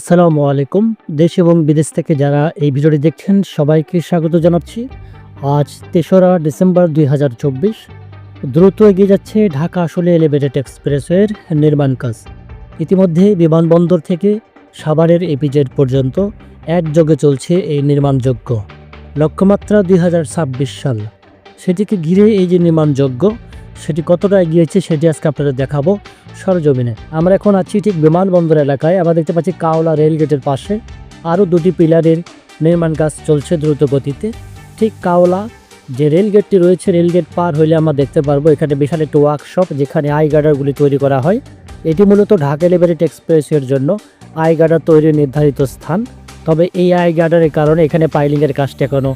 আসসালামু আলাইকুম। দেশ এবং বিদেশ থেকে যারা এই ভিডিওটি দেখছেন, সবাইকে স্বাগত জানাচ্ছি। আজ তেসরা ডিসেম্বর দুই হাজার চব্বিশ। দ্রুত এগিয়ে যাচ্ছে ঢাকা আসলে এলিভেটেড এক্সপ্রেসওয়ের নির্মাণ কাজ। ইতিমধ্যে বিমানবন্দর থেকে সাভারের এপিজেড পর্যন্ত একযোগে চলছে এই নির্মাণযোগ্য লক্ষ্যমাত্রা দুই হাজার ছাব্বিশ সাল। সেটিকে ঘিরে এই যে নির্মাণযোগ্য সেটি কতটা এগিয়েছে সেটি আজকে আপনাদের দেখাবো। সরজমিনে। আমরা এখন আছি ঠিক বিমানবন্দর এলাকায়। আমরা দেখতে পাচ্ছি কাওলা রেল গেটের পাশে। আরও দুটি পিলারের নির্মাণ কাজ চলছে দ্রুত গতিতে। ঠিক কাওলা যে রেল গেটটি রয়েছে, রেল গেট পার হইলে আমরা দেখতে পারব এখানে বিশাল একটি ওয়ার্কশপ যেখানে আই গার্ডারগুলি তৈরি করা হয়। এটি মূলত ঢাকা এলিভেটেড এক্সপ্রেসের জন্য আই গার্ডার তৈরির নির্ধারিত স্থান। তবে এই আই গার্ডারের কারণে এখানে পাইলিংয়ের কাজটি এখনও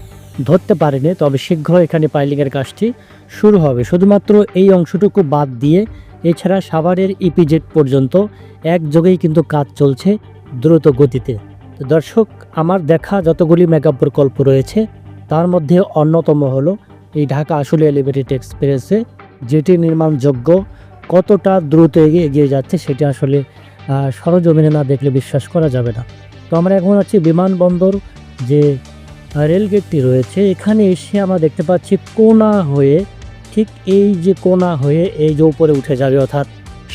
ধরতে পারেনি। তবে শীঘ্র এখানে পাইলিংয়ের কাজটি শুরু হবে। শুধুমাত্র এই অংশটুকু বাদ দিয়ে এছাড়া সাভারের ইপিজেড পর্যন্ত একযোগেই কিন্তু কাজ চলছে দ্রুত গতিতে। দর্শক, আমার দেখা যতগুলি মেগা প্রকল্প রয়েছে, তার মধ্যে অন্যতম হলো এই ঢাকা আসলে এলিভেটেড এক্সপ্রেসে যেটি নির্মাণযোগ্য কতটা দ্রুত এগিয়ে এগিয়ে যাচ্ছে সেটি আসলে সরজমিনে না দেখলে বিশ্বাস করা যাবে না। তো আমরা এখন আছি বিমানবন্দর যে রেলগেটটি রয়েছে, এখানে এসে আমরা দেখতে পাচ্ছি কোনা হয়ে ঠিক এই যে কোনা হয়ে এই যে উপরে উঠে যাবে, অর্থাৎ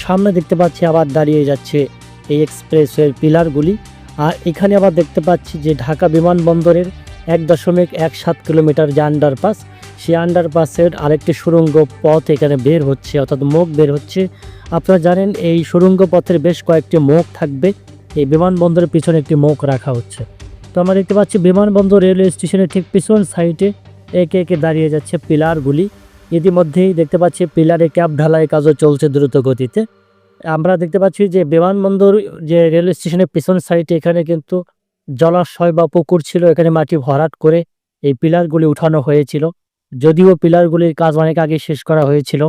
সামনে দেখতে পাচ্ছি আবার দাঁড়িয়ে যাচ্ছে এই এক্সপ্রেসওয়ের পিলারগুলি। আর এখানে আবার দেখতে পাচ্ছি যে ঢাকা বিমানবন্দরের এক দশমিক এক সাত কিলোমিটার যে আন্ডারপাস সেই আন্ডারপাসের আরেকটি সুড়ঙ্গ পথ এখানে বের হচ্ছে, অর্থাৎ মুখ বের হচ্ছে। আপনারা জানেন এই সুড়ঙ্গ পথের বেশ কয়েকটি মুখ থাকবে, এই বিমানবন্দরের পিছনে একটি মুখ রাখা হচ্ছে। তো আমরা দেখতে পাচ্ছি বিমানবন্দর রেলওয়ে স্টেশনের ঠিক পিছন সাইডে একে একে দাঁড়িয়ে যাচ্ছে পিলারগুলি। ইতিমধ্যেই দেখতে পাচ্ছি পিলারে ক্যাব ঢালাই কাজও চলছে দ্রুত গতিতে আমরা দেখতে পাচ্ছি যে বিমানবন্দর যে রেল স্টেশনের পিছন সাইডে এখানে কিন্তু জলাশয় বা পুকুর ছিল, এখানে মাটি ভরাট করে এই পিলারগুলি উঠানো হয়েছিল। যদিও পিলারগুলির কাজ অনেক আগে শেষ করা হয়েছিল,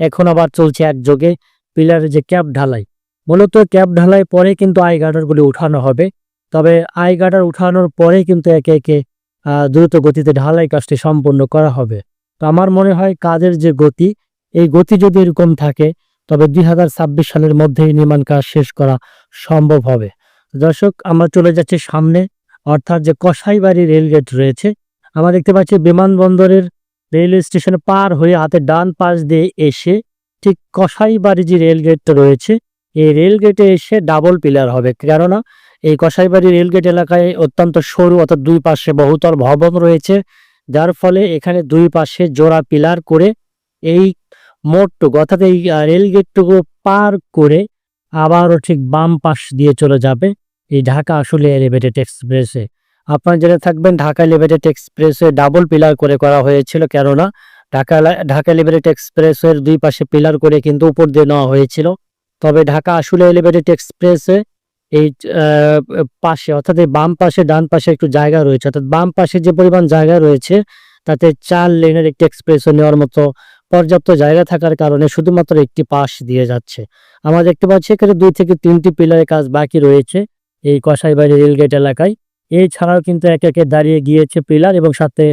এখন আবার চলছে একযোগে পিলারের যে ক্যাব ঢালাই। মূলত ক্যাব ঢালাই পরে কিন্তু আই গার্ডারগুলি উঠানো হবে, তবে আই গার্ডার উঠানোর পরে কিন্তু একে একে দ্রুত গতিতে ঢালাই কাজটি সম্পূর্ণ করা হবে। তো আমার মনে হয় কাজের যে গতি, এই গতি যদি এরকম থাকে, তবে দুই হাজার ছাব্বিশ সালের মধ্যেই নির্মাণ কাজ শেষ করা সম্ভব হবে। দর্শক, আমরা চলে যাচ্ছি সামনে, অর্থাৎ যে কসাইবাড়ি রেলগেট রয়েছে, আমরা দেখতে পাচ্ছি বিমানবন্দরের রেলওয়ে স্টেশন পার হয়ে হাতে ডান পাশ দিয়ে এসে ঠিক কসাইবাড়ি যে রেলগেটটা রয়েছে, এই রেলগেটে এসে ডাবল পিলার হবে। কেননা, এই কসাইবাড়ি রেলগেট এলাকায় অত্যন্ত সরু, অর্থাৎ দুই পাশে বহুতল ভবন রয়েছে। যার ফলে এখানে দুই পাশে জোড়া পিলার করে এই মোড়টুকু, অর্থাৎ এই রেলগেটটুকু পার করে আবারও ঠিক বাম পাশ দিয়ে চলে যাবে এই ঢাকা আসলে এলিভেটেড এক্সপ্রেসে। আপনারা জেনে থাকবেন, ঢাকা এলিভেটেড এক্সপ্রেসে ডাবল পিলার করে করা হয়েছিল, কেননা ঢাকা ঢাকা এলিভেটেড এক্সপ্রেসের দুই পাশে পিলার করে কিন্তু উপর দিয়ে নেওয়া হয়েছিল। তবে ঢাকা আসলে এলিভেটেড এক্সপ্রেসে এই পাশে, অর্থাৎ এই বাম পাশে, ডান পাশে একটু জায়গা রয়েছে। অর্থাৎ বাম পাশে যে পরিমাণ জায়গা রয়েছে, তাতে চার লেনের একটি এক্সপ্রেসও নেওয়ার মতো পর্যাপ্ত জায়গা থাকার কারণে শুধুমাত্র একটি পাশ দিয়ে যাচ্ছে। আমরা দেখতে পাচ্ছি এখানে দুই থেকে তিনটি পিলারের কাজ বাকি রয়েছে এই কসাইবাড়ি রেলগেট এলাকায়। এছাড়াও কিন্তু একে একে দাঁড়িয়ে গিয়েছে পিলার এবং সাথে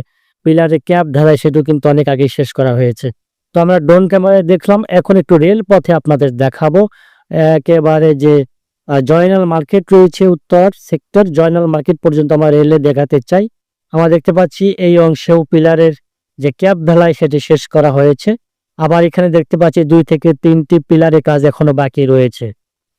পিলারে ক্যাব ঢালাই সেটু কিন্তু অনেক আগে শেষ করা হয়েছে। তো আমরা ড্রোন ক্যামেরায় দেখলাম, এখন একটু রেল পথে আপনাদের দেখাবো। একেবারে যে জয়নাল মার্কেট রয়েছে উত্তর সেক্টর। জয়নাল মার্কেট পর্যন্ত আমরা রেলে দেখাতে চাই। আমরা দেখতে পাচ্ছি এই অংশেও পিলারের যে ক্যাব ঢালাই, সেটি শেষ করা হয়েছে। আবার এখানে দেখতে পাচ্ছি দুই থেকে তিনটি পিলারের কাজ এখনও বাকি রয়েছে।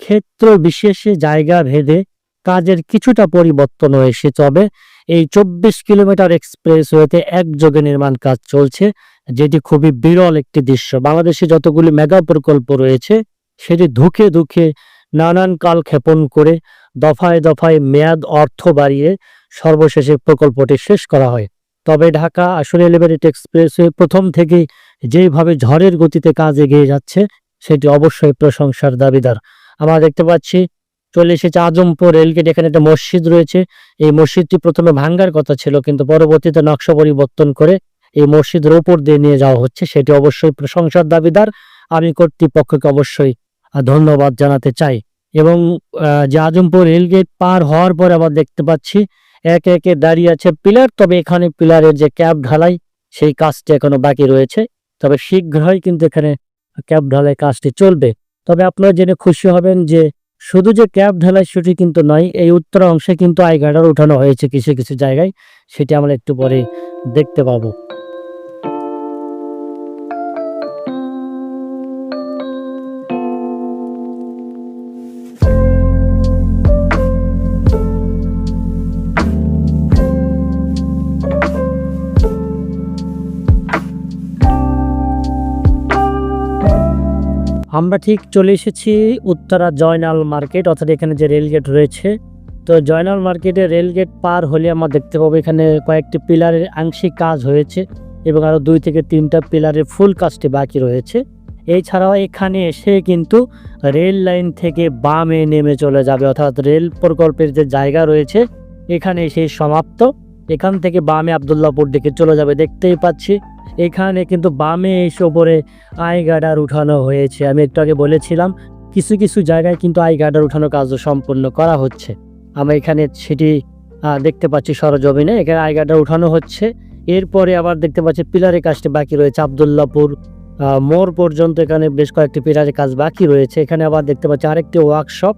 ক্ষেত্র বিশেষে জায়গা ভেদে কাজের কিছুটা পরিবর্তন হয়েছে তবে এই চব্বিশ কিলোমিটার এক্সপ্রেস ওয়েতে একযোগে নির্মাণ কাজ চলছে, যেটি খুবই বিরল একটি দৃশ্য। বাংলাদেশে যতগুলি মেগা প্রকল্প রয়েছে, সেটি ধুকে ধুকে নানান কাল ক্ষেপণ করে দফায় দফায় মেয়াদ অর্থ বাড়িয়ে সর্বশেষে প্রকল্পটি শেষ করা হয়। তবে ঢাকা আসলে এলিভেটেড এক্সপ্রেসওয়ে প্রথম থেকেই যেভাবে ঝড়ের গতিতে কাজ এগিয়ে যাচ্ছে, সেটি অবশ্যই প্রশংসার দাবিদার। আমরা দেখতে পাচ্ছি, চলে এসেছে আজমপুর রেলগেট, এখানে একটা মসজিদ রয়েছে। এই মসজিদটি প্রথমে ভাঙ্গার কথা ছিল, কিন্তু পরবর্তীতে নকশা পরিবর্তন করে এই মসজিদের ওপর দিয়ে নিয়ে যাওয়া হচ্ছে, সেটি অবশ্যই প্রশংসার দাবিদার। আমি কর্তৃপক্ষকে অবশ্যই ধন্যবাদ জানাতে চাই। এবং যে আজমপুর রেলগেট পার হওয়ার পরে আবার দেখতে পাচ্ছি, একে একে দাঁড়িয়ে আছে পিলার। তবে এখানে পিলারের যে ক্যাব ঢালাই, সেই কাজটি এখনও বাকি রয়েছে। তবে শীঘ্রই কিন্তু এখানে ক্যাব ঢালাই কাজটি চলবে। তবে আপনারা জেনে খুশি হবেন যে, শুধু যে ক্যাব ঢালাই সেটি কিন্তু নয়, এই উত্তর অংশে কিন্তু আই গার্ডার উঠানো হয়েছে কিছু কিছু জায়গায়। সেটি আমরা একটু পরে দেখতে পাবো। আমরা ঠিক চলে এসেছি উত্তরা জয়নাল মার্কেট, অর্থাৎ এখানে যে রেলগেট রয়েছে। তো জয়নাল মার্কেটে রেলগেট পার হলে আমরা দেখতে পাবো এখানে কয়েকটি পিলারের আংশিক কাজ হয়েছে এবং আরও দুই থেকে তিনটা পিলারের ফুল কাজটি বাকি রয়েছে। এছাড়াও এখানে এসে কিন্তু রেল লাইন থেকে বামে নেমে চলে যাবে, অর্থাৎ রেল প্রকল্পের যে জায়গা রয়েছে, এখানে এসে সমাপ্ত। এখান থেকে বামে আবদুল্লাপুর দিকে চলে যাবে, দেখতেই পাচ্ছি। এখানে কিন্তু বামে এসে ওপরে আই গার্ডার উঠানো হয়েছে। আমি একটু আগে বলেছিলাম, কিছু কিছু জায়গায় কিন্তু আই গার্ডার উঠানোর কাজও সম্পূর্ণ করা হচ্ছে। আমরা এখানে সেটি দেখতে পাচ্ছি সরজমিনে, এখানে আই গার্ডার উঠানো হচ্ছে। এরপরে আবার দেখতে পাচ্ছি পিলারের কাজটি বাকি রয়েছে। আবদুল্লাপুর মোড় পর্যন্ত এখানে বেশ কয়েকটি পিলারের কাজ বাকি রয়েছে। এখানে আবার দেখতে পাচ্ছি আরেকটি ওয়ার্কশপ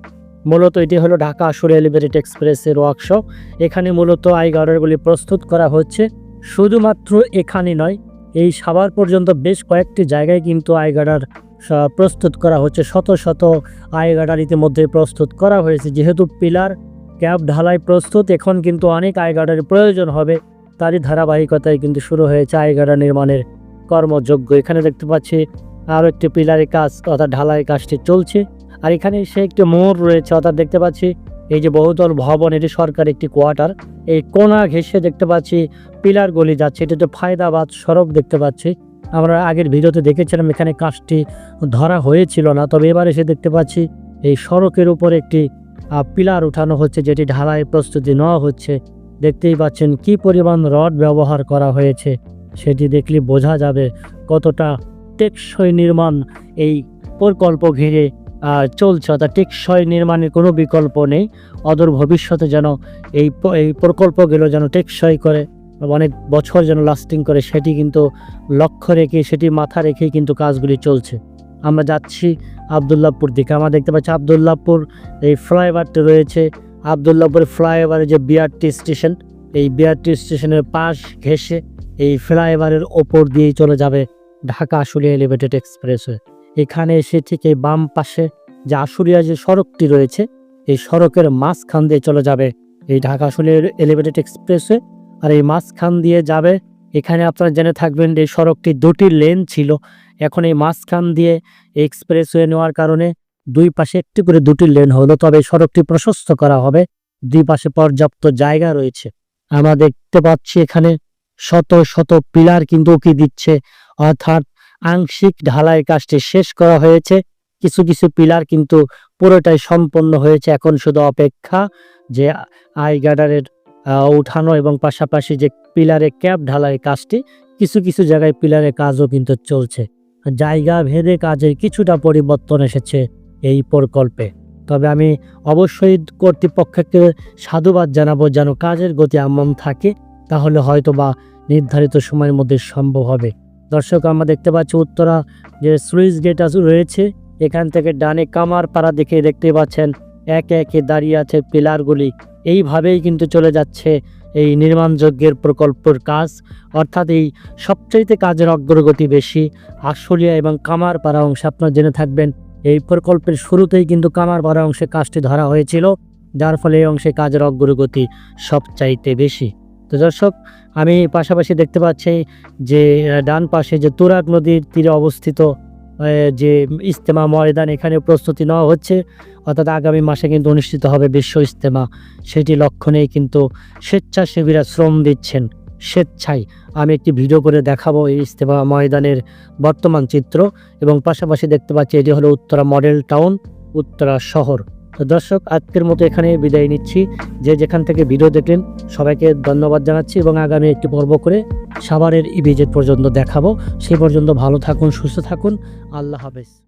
মূলত এটি হলো ঢাকা আসলে এলিভেটেড এক্সপ্রেসের ওয়ার্কশপ এখানে মূলত আই গার্ডারগুলি প্রস্তুত করা হচ্ছে। শুধুমাত্র এখানে নয় এই সাভার পর্যন্ত বেশ কয়েকটি জায়গায় কিন্তু স- প্রস্তুত করা হচ্ছে। শত শত আই গার্ডার ইতিমধ্যে প্রস্তুত করা হয়েছে। যেহেতু পিলার, ক্যাব ঢালাই প্রস্তুত, এখন কিন্তু অনেক আই গার্ডারের প্রয়োজন হবে। তারই ধারাবাহিকতায় কিন্তু শুরু হয়েছে আই গার্ডার নির্মাণের কর্মযোগ্য এখানে দেখতে পাচ্ছি আরও একটি পিলারের কাজ, অর্থাৎ ঢালাই কাজটি চলছে। আর এখানে সে একটি মোড় রয়েছে, অর্থাৎ দেখতে পাচ্ছি এই যে বহুতল ভবন, এটি সরকার একটি কোয়ার্টার। এই কোনা ঘেঁষে দেখতে পাচ্ছি, পিলার গলি যাচ্ছে, এটা তো ফায়দাবাদ সড়ক দেখতে পাচ্ছি। আমরা আগের ভিডিওতে দেখেছিলাম, এখানে কাজটি ধরা হয়েছিল না, তবে এবার এসে দেখতে পাচ্ছি, এই সড়কের উপর একটি পিলার উঠানো হচ্ছে, যেটি ঢালাই প্রস্তুতি নেওয়া হচ্ছে। দেখতেই পাচ্ছেন কি পরিমাণ রড ব্যবহার করা হয়েছে, সেটি দেখলে বোঝা যাবে কতটা টেকসই নির্মাণ এই প্রকল্প ঘিরে চলছে। অর্থাৎ টেকসই নির্মাণের কোনো বিকল্প নেই। অদূর ভবিষ্যতে যেন এই এই প্রকল্পগুলো যেন টেকসই করে, অনেক বছর যেন লাস্টিং করে, সেটি কিন্তু লক্ষ্য রেখে, সেটি মাথা রেখেই কিন্তু কাজগুলি চলছে। আমরা যাচ্ছি আবদুল্লাপুর দিকে। আমরা দেখতে পাচ্ছি আবদুল্লাপুর এই ফ্লাইওভারটি রয়েছে। আবদুল্লাপুর ফ্লাইওভারের যে বিআরটি স্টেশন, এই বিআরটি স্টেশনের পাশ ঘেঁষে এই ফ্লাইওভারের ওপর দিয়েই চলে যাবে ঢাকা আশুলিয়া এলিভেটেড এক্সপ্রেসওয়ে এখানে এসে ঠিক এই বাম পাশে যে আশুলিয়া যে সড়কটি রয়েছে, এই সড়কের মাঝখান দিয়ে চলে যাবে। এই ঢাকা আশুলিয়া এলিভেটেড এক্সপ্রেসওয়ে আর এই মাঝখান দিয়ে যাবে, এখানে আপনারা জেনে থাকবেন যে সড়কটি দুটি লেন ছিল। এখন এই মাঝখান দিয়ে এক্সপ্রেসওয়ে নেওয়ার কারণে দুই পাশে একটি করে দুটি লেন হলো, তবে এই সড়কটি প্রশস্ত করা হবে। দুই পাশে পর্যাপ্ত জায়গা রয়েছে। আমরা দেখতে পাচ্ছি এখানে শত শত পিলার কিন্তু উকি দিচ্ছে। অর্থাৎ আংশিক ঢালাই কাজটি শেষ করা হয়েছে। কিছু কিছু পিলার কিন্তু পুরোটাই সম্পন্ন হয়েছে। এখন শুধু অপেক্ষা যে আই গার্ডারের উঠানো এবং পাশাপাশি যে পিলারে ক্যাপ ঢালাই কাজটি, কিছু কিছু জায়গায় পিলারের কাজও কিন্তু চলছে। জায়গা ভেদে কাজের কিছুটা পরিবর্তন এসেছে এই প্রকল্পে। তবে আমি অবশ্যই কর্তৃপক্ষকে সাধুবাদ জানাব যেন কাজের গতি এমন থাকে, তাহলে হয়তো বা নির্ধারিত সময়ের মধ্যে সম্ভব হবে। দর্শক, আমরা দেখতে পাচ্ছি উত্তরা যে সুইচ গেট রয়েছে। এখান থেকে ডানে কামার পাড়া দেখে দেখতে পাচ্ছেন, একে একে দাঁড়িয়ে আছে পিলারগুলি। এইভাবেই কিন্তু চলে যাচ্ছে এই নির্মাণযজ্ঞের প্রকল্পের কাজ। অর্থাৎ এই সবচাইতে কাজের অগ্রগতি বেশি, আশুলিয়া এবং কামারপাড়া অংশে আপনারা জেনে থাকবেন, এই প্রকল্পের শুরুতেই কিন্তু কামারপাড়া অংশে কাজটি ধরা হয়েছিল, যার ফলে এই অংশে কাজের অগ্রগতি সবচাইতে বেশি। তো দর্শক, আমি পাশাপাশি দেখতে পাচ্ছি যে ডান পাশে যে তুরাগ নদীর তীরে অবস্থিত যে ইস্তেমা ময়দান এখানে প্রস্তুতি নেওয়া হচ্ছে। অর্থাৎ আগামী মাসে কিন্তু অনুষ্ঠিত হবে বিশ্ব ইস্তেমা সেটি লক্ষণেই কিন্তু স্বেচ্ছাসেবীরা শ্রম দিচ্ছেন, স্বেচ্ছায়। আমি একটি ভিডিও করে দেখাবো এই ইস্তেমা ময়দানের বর্তমান চিত্র এবং পাশাপাশি দেখতে পাচ্ছি এটি হলো উত্তরা মডেল টাউন, উত্তরা শহর। তো দর্শক, আজকের মতো এখানে বিদায় নিচ্ছি। যে যেখান থেকে ভিডিও দেখলেন, সবাইকে ধন্যবাদ জানাচ্ছি এবং আগামী একটি পর্ব করে সাভারের ইবিজেট পর্যন্ত দেখাবো। সেই পর্যন্ত ভালো থাকুন, সুস্থ থাকুন। আল্লাহ হাফেজ।